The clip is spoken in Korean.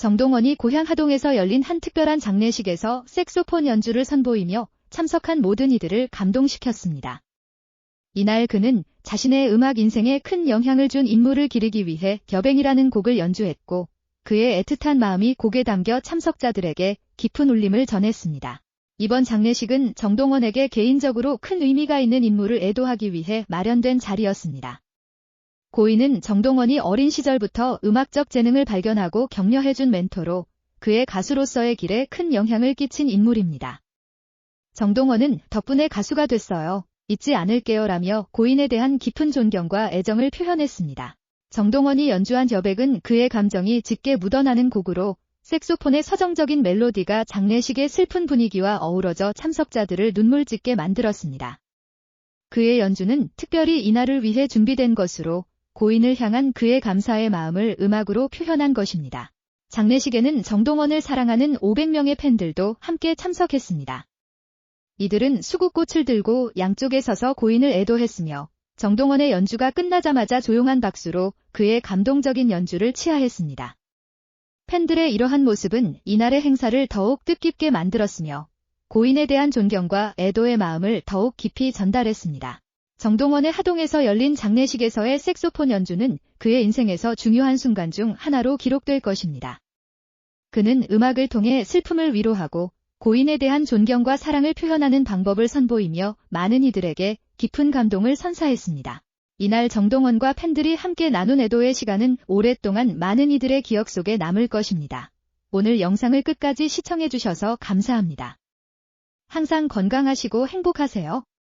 정동원이 고향 하동에서 열린 한 특별한 장례식에서 색소폰 연주를 선보이며 참석한 모든 이들을 감동시켰습니다. 이날 그는 자신의 음악 인생에 큰 영향을 준 인물을 기리기 위해 겨뱅이라는 곡을 연주했고 그의 애틋한 마음이 곡에 담겨 참석자들에게 깊은 울림을 전했습니다. 이번 장례식은 정동원에게 개인적으로 큰 의미가 있는 인물을 애도하기 위해 마련된 자리였습니다. 고인은 정동원이 어린 시절부터 음악적 재능을 발견하고 격려해준 멘토로 그의 가수로서의 길에 큰 영향을 끼친 인물입니다. 정동원은 덕분에 가수가 됐어요. 잊지 않을게요 라며 고인에 대한 깊은 존경과 애정을 표현했습니다. 정동원이 연주한 여백은 그의 감정이 짙게 묻어나는 곡으로 색소폰의 서정적인 멜로디가 장례식의 슬픈 분위기와 어우러져 참석자들을 눈물 짓게 만들었습니다. 그의 연주는 특별히 이날을 위해 준비된 것으로 고인을 향한 그의 감사의 마음을 음악으로 표현한 것입니다. 장례식에는 정동원을 사랑하는 500명의 팬들도 함께 참석했습니다. 이들은 수국꽃을 들고 양쪽에 서서 고인을 애도했으며 정동원의 연주가 끝나자마자 조용한 박수로 그의 감동적인 연주를 치하했습니다. 팬들의 이러한 모습은 이날의 행사를 더욱 뜻깊게 만들었으며 고인에 대한 존경과 애도의 마음을 더욱 깊이 전달했습니다. 정동원의 하동에서 열린 장례식에서의 색소폰 연주는 그의 인생에서 중요한 순간 중 하나로 기록될 것입니다. 그는 음악을 통해 슬픔을 위로하고 고인에 대한 존경과 사랑을 표현하는 방법을 선보이며 많은 이들에게 깊은 감동을 선사했습니다. 이날 정동원과 팬들이 함께 나눈 애도의 시간은 오랫동안 많은 이들의 기억 속에 남을 것입니다. 오늘 영상을 끝까지 시청해주셔서 감사합니다. 항상 건강하시고 행복하세요.